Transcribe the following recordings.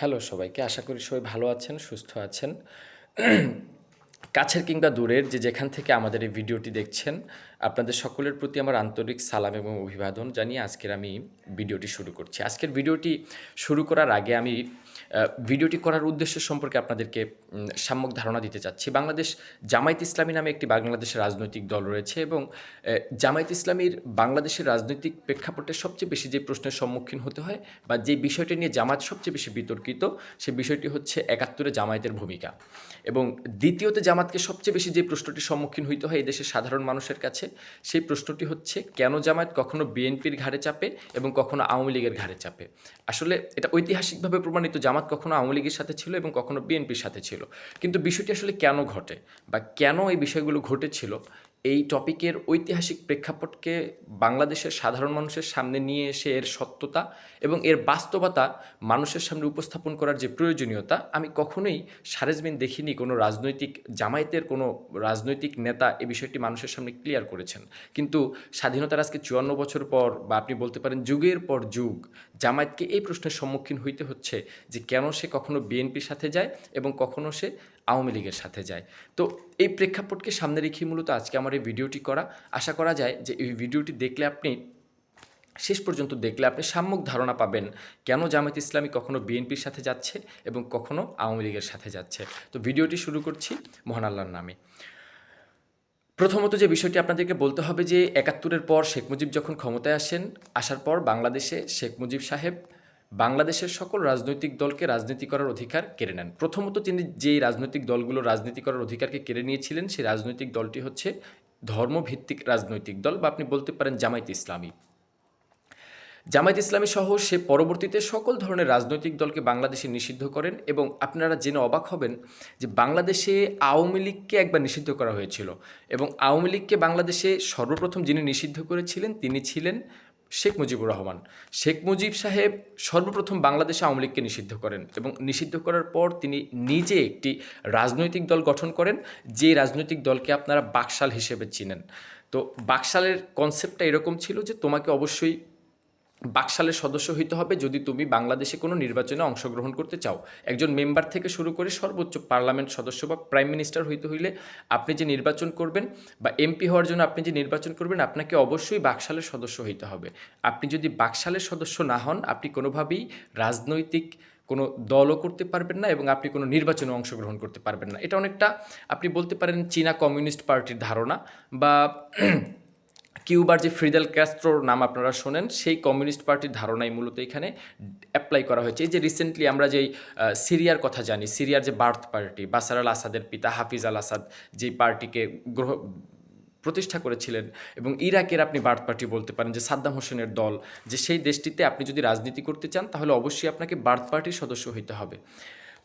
Hello সবাইকে, আশা করি সবাই ভালো আছেন, সুস্থ আছেন। কাছের কিংবা দূরের যে যেখান থেকে আমাদের এই ভিডিওটি দেখছেন, আপনাদের সকলের প্রতি আমার আন্তরিক সালাম এবং অভিবাদন জানিয়ে আজকের আমি ভিডিওটি শুরু করছি। আজকের ভিডিওটি শুরু করার আগে আমি ভিডিওটি করার উদ্দেশ্য সম্পর্কে আপনাদেরকে সাম্যক ধারণা দিতে চাচ্ছি। বাংলাদেশ জামায়াত ইসলামী নামে একটি বাংলাদেশের রাজনৈতিক দল রয়েছে এবং জামায়াত ইসলামীর বাংলাদেশের রাজনৈতিক প্রেক্ষাপটে সবচেয়ে বেশি যে প্রশ্নের সম্মুখীন হতে হয় বা যে বিষয়টি নিয়ে জামায়াত সবচেয়ে বেশি বিতর্কিত, সে বিষয়টি হচ্ছে একাত্তরে জামায়াতের ভূমিকা। এবং দ্বিতীয়তে জামাতকে সবচেয়ে বেশি যে প্রশ্নটির সম্মুখীন হইতে হয় এই দেশের সাধারণ মানুষের কাছে, সেই প্রশ্নটি হচ্ছে, কেন জামায়াত কখনো বিএনপির ঘাড়ে চাপে এবং কখনো আওয়ামী লীগের ঘাড়ে চাপে? আসলে এটা ঐতিহাসিকভাবে প্রমাণিত জামাত কখনো আওয়ামী লীগের সাথে ছিল এবং কখনো বিএনপির সাথে ছিল। কিন্তু বিষয়টি আসলে কেন ঘটে বা কেন এই বিষয়গুলো ঘটেছিল এই টপিকের ঐতিহাসিক প্রেক্ষাপটকে বাংলাদেশের সাধারণ মানুষের সামনে নিয়ে এসে এর সত্যতা এবং এর বাস্তবতা মানুষের সামনে উপস্থাপন করার যে প্রয়োজনীয়তা, আমি কখনোই সারেজমিন দেখিনি কোনো রাজনৈতিক জামায়াতের, কোনো রাজনৈতিক নেতা এ বিষয়টি মানুষের সামনে ক্লিয়ার করেছেন। কিন্তু স্বাধীনতার আজকে চুয়ান্ন বছর পর বা আপনি বলতে পারেন যুগের পর যুগ, জামায়াতকে এই প্রশ্নের সম্মুখীন হইতে হচ্ছে যে কেন সে কখনো বিএনপির সাথে যায় এবং কখনো সে আওয়ামী লীগের সাথে যায়। তো এই প্রেক্ষাপটকে সামনে রেখে মূলত আজকে আমার এই ভিডিওটি করা। আশা করা যায় যে এই ভিডিওটি দেখলে আপনি, শেষ পর্যন্ত দেখলে আপনি সাম্যক ধারণা পাবেন কেন জামায়াত ইসলামী কখনো বিএনপির সাথে যাচ্ছে এবং কখনো আওয়ামী লীগের সাথে যাচ্ছে। তো ভিডিওটি শুরু করছি মহান আল্লাহর নামে। প্রথমত যে বিষয়টি আপনাদেরকে বলতে হবে যে একাত্তরের পর শেখ মুজিব যখন ক্ষমতায় আসেন, আসার পর বাংলাদেশে শেখ মুজিব সাহেব বাংলাদেশের সকল রাজনৈতিক দলকে রাজনীতি করার অধিকার কেড়ে নেন। প্রথমত তিনি যেই রাজনৈতিক দলগুলো রাজনীতি করার অধিকারকে কেড়ে নিয়েছিলেন, সেই রাজনৈতিক দলটি হচ্ছে ধর্মভিত্তিক রাজনৈতিক দল বা আপনি বলতে পারেন জামায়াত ইসলামী। জামায়াত ইসলামী সহ সে পরবর্তীতে সকল ধরনের রাজনৈতিক দলকে বাংলাদেশে নিষিদ্ধ করেন এবং আপনারা জেনে অবাক হবেন যে বাংলাদেশে আওয়ামী লীগকে একবার নিষিদ্ধ করা হয়েছিল এবং আওয়ামী লীগকে বাংলাদেশে সর্বপ্রথম যিনি নিষিদ্ধ করেছিলেন তিনি ছিলেন শেখ মুজিবুর রহমান। শেখ মুজিব সাহেব সর্বপ্রথম বাংলাদেশে আওয়ামী লীগকে নিষিদ্ধ করেন এবং নিষিদ্ধ করার পর তিনি নিজে একটি রাজনৈতিক দল গঠন করেন, যে রাজনৈতিক দলকে আপনারা বাকশাল হিসেবে চিনেন। তো বাকশালের কনসেপ্টটা এরকম ছিল যে তোমাকে অবশ্যই বাকশালের সদস্য হইতে হবে যদি তুমি বাংলাদেশে কোনো নির্বাচনে অংশগ্রহণ করতে চাও। একজন মেম্বার থেকে শুরু করে সর্বোচ্চ পার্লামেন্ট সদস্য বা প্রাইম মিনিস্টার হইতে হইলে আপনি যে নির্বাচন করবেন বা এমপি হওয়ার জন্য আপনি যে নির্বাচন করবেন, আপনাকে অবশ্যই বাকশালের সদস্য হইতে হবে। আপনি যদি বাকশালের সদস্য না হন, আপনি কোনোভাবেই রাজনৈতিক কোনো দলও করতে পারবেন না এবং আপনি কোনো নির্বাচনে অংশগ্রহণ করতে পারবেন না। এটা অনেকটা, আপনি বলতে পারেন, চীনা কমিউনিস্ট পার্টির ধারণা বা কিউবার যে ফ্রিদেল ক্যাস্ট্রোর নাম আপনারা শোনেন, সেই কমিউনিস্ট পার্টির ধারণাই মূলত এখানে অ্যাপ্লাই করা হয়েছে। এই যে রিসেন্টলি আমরা যেই সিরিয়ার কথা জানি, সিরিয়ার যে বার্থ পার্টি বাসার আল আসাদের পিতা হাফিজ আল আসাদ যেই পার্টিকে গ্রহ, প্রতিষ্ঠা করেছিলেন এবং ইরাকের আপনি বার্থ পার্টি বলতে পারেন, যে সাদ্দাম হোসেনের দল, যে সেই দেশটিতে আপনি যদি রাজনীতি করতে চান, তাহলে অবশ্যই আপনাকে বার্থ পার্টির সদস্য হইতে হবে।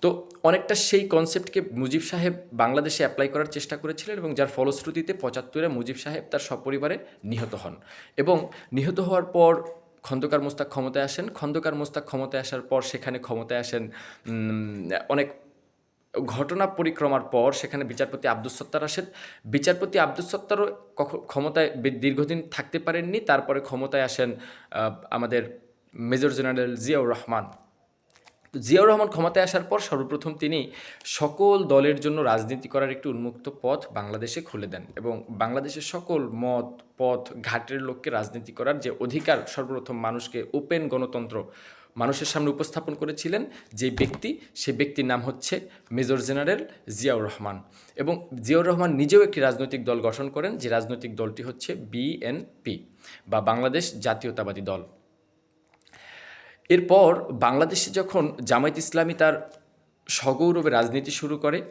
তো অনেকটা সেই কনসেপ্টকে মুজিব সাহেব বাংলাদেশে অ্যাপ্লাই করার চেষ্টা করেছিলেন এবং যার ফলশ্রুতিতে পঁচাত্তরে মুজিব সাহেব তার সপরিবারে নিহত হন। এবং নিহত হওয়ার পর খন্দকার মোস্তাক ক্ষমতায় আসেন। খন্দকার মোস্তাক ক্ষমতায় আসার পর সেখানে ক্ষমতায় আসেন অনেক ঘটনা পরিক্রমার পর সেখানে বিচারপতি আব্দুস সত্তার আসেন। বিচারপতি আব্দুস সত্তারও ক্ষমতায় দীর্ঘদিন থাকতে পারেননি। তারপরে ক্ষমতায় আসেন আমাদের মেজর জেনারেল জিয়াউর রহমান। তো জিয়াউর রহমান ক্ষমতায় আসার পর সর্বপ্রথম তিনি সকল দলের জন্য রাজনীতি করার একটি উন্মুক্ত পথ বাংলাদেশে খুলে দেন এবং বাংলাদেশের সকল মত, পথ, ঘাটের লোককে রাজনীতি করার যে অধিকার সর্বপ্রথম মানুষকে ওপেন গণতন্ত্র মানুষের সামনে উপস্থাপন করেছিলেন যে ব্যক্তি, সে ব্যক্তির নাম হচ্ছে মেজর জেনারেল জিয়াউর রহমান এবং জিয়াউর রহমান নিজেও একটি রাজনৈতিক দল গঠন করেন যে রাজনৈতিক দলটি হচ্ছে বিএনপি বা বাংলাদেশ জাতীয়তাবাদী দল। এরপর বাংলাদেশে যখন জামায়াত ইসলামী তার সগৌরবে রাজনীতি শুরু করে,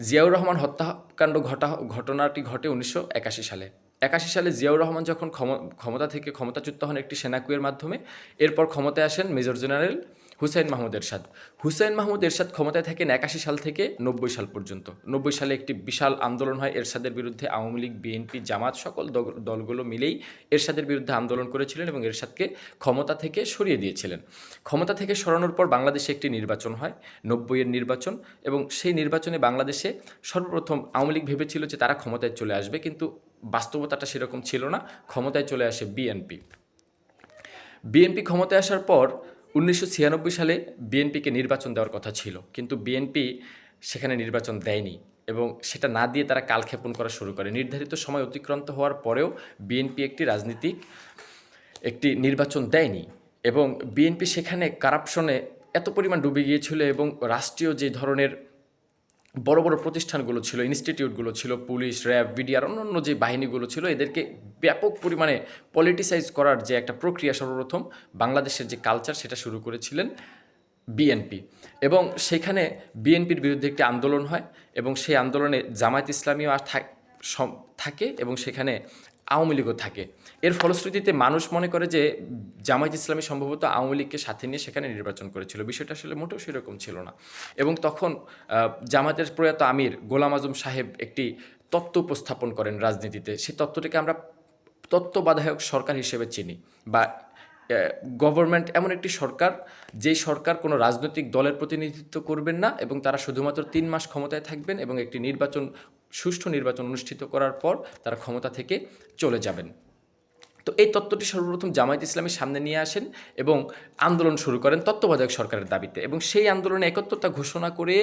জিয়াউর রহমান হত্যাকাণ্ড ঘটা, ঘটনাটি ঘটে উনিশশো একাশি সালে। একাশি সালে জিয়াউর রহমান যখন ক্ষম- ক্ষমতা থেকে ক্ষমতাচ্যুত হন একটি সেনাকুয়ের মাধ্যমে, এরপর ক্ষমতায় আসেন মেজর জেনারেল হুসাইন মাহমুদ এরশাদ। হুসাইন মাহমুদ এরশাদ ক্ষমতায় থাকেন একাশি সাল থেকে নব্বই সাল পর্যন্ত। নব্বই সালে একটি বিশাল আন্দোলন হয় এরশাদের বিরুদ্ধে। আওয়ামী লীগ, বিএনপি, জামাত সকল দল- দলগুলো মিলেই এরশাদের বিরুদ্ধে আন্দোলন করেছিলেন এবং এরশাদকে ক্ষমতা থেকে সরিয়ে দিয়েছিলেন। ক্ষমতা থেকে সরানোর পর বাংলাদেশে একটি নির্বাচন হয়, নব্বইয়ের নির্বাচন এবং সেই নির্বাচনে বাংলাদেশে সর্বপ্রথম আওয়ামী লীগ ভেবেছিল যে তারা ক্ষমতায় চলে আসবে কিন্তু বাস্তবতাটা সেরকম ছিল না। ক্ষমতায় চলে আসে বিএনপি। বিএনপি ক্ষমতায় আসার পর উনিশশো ছিয়ানব্বই সালে বিএনপিকে নির্বাচন দেওয়ার কথা ছিল, কিন্তু বিএনপি সেখানে নির্বাচন দেয়নি এবং সেটা না দিয়ে তারা কালক্ষেপণ করা শুরু করে। নির্ধারিত সময় অতিক্রান্ত হওয়ার পরেও বিএনপি একটি রাজনীতিক, একটি নির্বাচন দেয়নি এবং বিএনপি সেখানে কারাপশনে এত পরিমাণ ডুবে গিয়েছিল এবং রাষ্ট্রীয় যে ধরনের বড় বড় প্রতিষ্ঠানগুলো ছিল ইনস্টিটিউটগুলো ছিল, পুলিশ র্যাব বিডিআর অন্যান্য যে বাহিনীগুলো ছিল, এদেরকে ব্যাপক পরিমাণে পলিটিসাইজ করার যে একটা প্রক্রিয়া সর্বপ্রথম বাংলাদেশের যে কালচার সেটা শুরু করেছিলেন বিএনপি এবং সেখানে বিএনপির বিরুদ্ধে একটি আন্দোলন হয় এবং সেই আন্দোলনে জামায়াত ইসলামীও আর থাক- এবং সেখানে আওয়ামী লীগও থাকে। এর ফলশ্রুতিতে মানুষ মনে করে যে জামায়াত ইসলামী সম্ভবত আওয়ামী লীগকে সাথে নিয়ে সেখানে নির্বাচন করেছিল। বিষয়টা আসলে মোটেও সেরকম ছিল না। এবং তখন আহ, জামায়াতের প্রয়াত আমির গোলাম আজম সাহেব একটি তত্ত্ব উপস্থাপন করেন রাজনীতিতে। সেই তত্ত্বটিকে আমরা তত্ত্ববাধায়ক সরকার হিসেবে চিনি বা গভর্নমেন্ট এমন একটি সরকার যেই সরকার কোনো রাজনৈতিক দলের প্রতিনিধিত্ব করবেন না এবং তারা শুধুমাত্র তিন মাস ক্ষমতায় থাকবেন এবং একটি নির্বাচন, সুষ্ঠু নির্বাচন অনুষ্ঠিত করার পর তারা ক্ষমতা থেকে চলে যাবেন। তো এই তত্ত্বটি সর্বপ্রথম জামায়াত ইসলামের সামনে নিয়ে আসেন এবং আন্দোলন শুরু করেন তত্ত্বাবধায়ক সরকারের দাবিতে এবং সেই আন্দোলনে একত্রতা ঘোষণা করে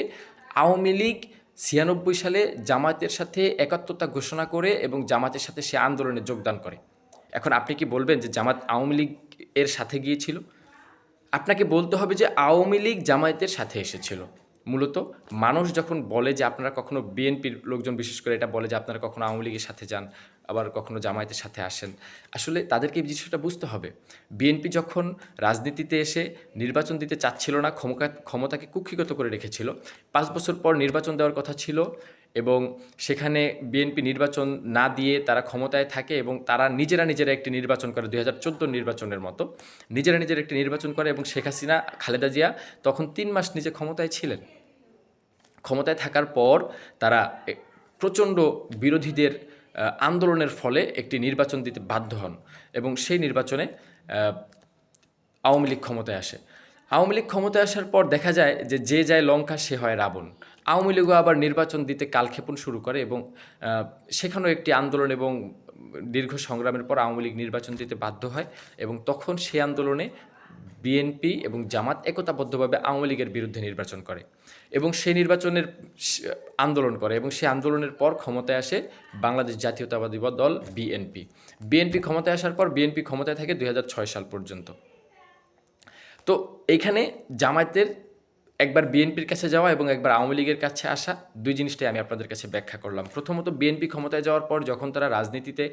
আওয়ামী লীগ ছিয়ানব্বই সালে জামাতের সাথে একাত্মতা ঘোষণা করে এবং জামাতের সাথে সে আন্দোলনে যোগদান করে। এখন আপনি কি বলবেন যে জামাত আওয়ামী লীগ এর সাথে গিয়েছিল? আপনাকে বলতে হবে যে আওয়ামী লীগ জামায়াতের সাথে এসেছিল। মূলত মানুষ যখন বলে যে আপনারা কখনো বিএনপির লোকজন, বিশেষ করে এটা বলে যে আপনারা কখনো আওয়ামী লীগের সাথে যান, আবার কখনো জামায়াতের সাথে আসেন, আসলে তাদেরকে এই বিষয়টা বুঝতে হবে। বিএনপি যখন রাজনীতিতে এসে নির্বাচন দিতে চাচ্ছিল না, ক্ষমতা, ক্ষমতাকে কুক্ষিগত করে রেখেছিল, পাঁচ বছর পর নির্বাচন দেওয়ার কথা ছিল এবং সেখানে বিএনপি নির্বাচন না দিয়ে তারা ক্ষমতায় থাকে এবং তারা নিজেরা নিজেরা একটি নির্বাচন করে দু হাজার চোদ্দ নির্বাচনের মতো, নিজেরা নিজেরা একটি নির্বাচন করে এবং শেখ হাসিনা, খালেদা জিয়া তখন তিন মাস নিজে ক্ষমতায় ছিলেন। ক্ষমতায় থাকার পর তারা প্রচণ্ড বিরোধীদের আন্দোলনের ফলে একটি নির্বাচন দিতে বাধ্য হন এবং সেই নির্বাচনে আওয়ামী লীগ ক্ষমতায় আসে। আওয়ামী লীগ ক্ষমতায় আসার পর দেখা যায় যে যে যায় লঙ্কা, সে হয় রাবণ। আওয়ামী লীগও আবার নির্বাচন দিতে কালক্ষেপণ শুরু করে এবং সেখানেও একটি আন্দোলন এবং দীর্ঘ সংগ্রামের পর আওয়ামী লীগ নির্বাচন দিতে বাধ্য হয় এবং তখন সেই আন্দোলনে বিএনপি এবং জামাত একতাবদ্ধভাবে আওয়ামী লীগের বিরুদ্ধে নির্বাচন করে এবং সেই নির্বাচনের আন্দোলন করে এবং সেই আন্দোলনের পর ক্ষমতায় আসে বাংলাদেশ জাতীয়তাবাদী দল বিএনপি বিএনপি ক্ষমতায় আসার পর বিএনপি ক্ষমতায় থাকে দু হাজার ছয় সাল পর্যন্ত। তো এইখানে জামায়াতের একবার বিএনপির কাছে যাওয়া এবং একবার আওয়ামী লীগের কাছে আসা দুই জিনিসটাই আমি আপনাদের কাছে ব্যাখ্যা করলাম। প্রথমত বিএনপি ক্ষমতায় যাওয়ার পর যখন তারা রাজনীতিতে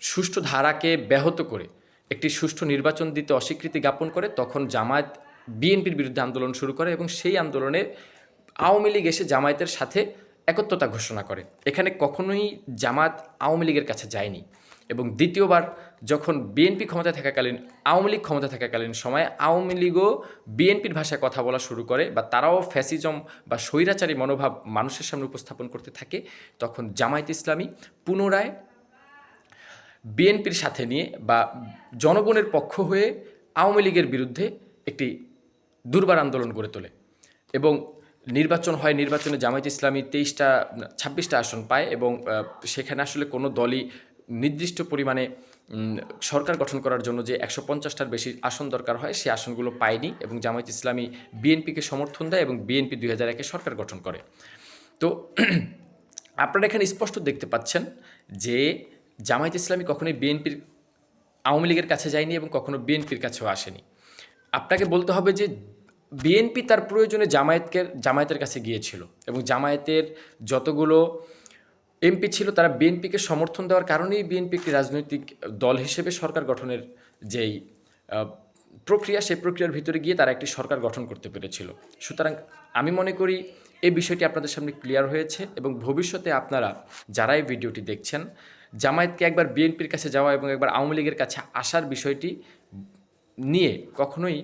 সুষ্ঠু ধারাকে ব্যাহত করে একটি সুষ্ঠু নির্বাচন দিতে অস্বীকৃতি জ্ঞাপন করে, তখন জামায়াত বিএনপির বিরুদ্ধে আন্দোলন শুরু করে এবং সেই আন্দোলনে আওয়ামী লীগ এসে জামায়াতের সাথে একত্রতা ঘোষণা করে। এখানে কখনোই জামাত আওয়ামী লীগের কাছে যায়নি এবং দ্বিতীয়বার যখন বিএনপি ক্ষমতায় থাকাকালীন, আওয়ামী লীগ ক্ষমতা থাকাকালীন সময়ে আওয়ামী লীগও বিএনপির ভাষায় কথা বলা শুরু করে বা তারাও ফ্যাসিজম বা স্বৈরাচারী মনোভাব মানুষের সামনে উপস্থাপন করতে থাকে, তখন জামায়াত ইসলামী পুনরায় বিএনপির সাথে নিয়ে বা জনগণের পক্ষ হয়ে আওয়ামী লীগের বিরুদ্ধে একটি দুর্বার আন্দোলন গড়ে তোলে এবং নির্বাচন হয়, নির্বাচনে জামায়াত ইসলামী তেইশটা, ছাব্বিশটা আসন পায় এবং সেখানে আসলে কোনো দলই নির্দিষ্ট পরিমাণে সরকার গঠন করার জন্য যে একশো পঞ্চাশটার বেশি আসন দরকার হয় সেই আসনগুলো পায়নি এবং জামায়াত ইসলামী বিএনপিকে সমর্থন দেয় এবং বিএনপি দুই হাজার একে সরকার গঠন করে। তো আপনারা এখানে স্পষ্ট দেখতে পাচ্ছেন যে জামায়াত ইসলামী কখনোই বিএনপির আওয়ামী লীগের কাছে যায়নি এবং কখনো বিএনপির কাছেও আসেনি। আপনাকে বলতে হবে যে বিএনপি তার প্রয়োজনে জামায়াতকে, জামায়াতের কাছে গিয়েছিল এবং জামায়াতের যতগুলো এমপি ছিল তারা বিএনপিকে সমর্থন দেওয়ার কারণেই বিএনপি একটি রাজনৈতিক দল হিসেবে সরকার গঠনের যেই প্রক্রিয়া, সেই প্রক্রিয়ার ভিতরে গিয়ে তারা একটি সরকার গঠন করতে পেরেছিল। সুতরাং আমি মনে করি এই বিষয়টি আপনাদের সামনে ক্লিয়ার হয়েছে এবং ভবিষ্যতে আপনারা যারা এই ভিডিওটি দেখছেন জামায়াতকে একবার বিএনপির কাছে যাওয়া এবং একবার আওয়ামী লীগের কাছে আসার বিষয়টি নিয়ে কখনোই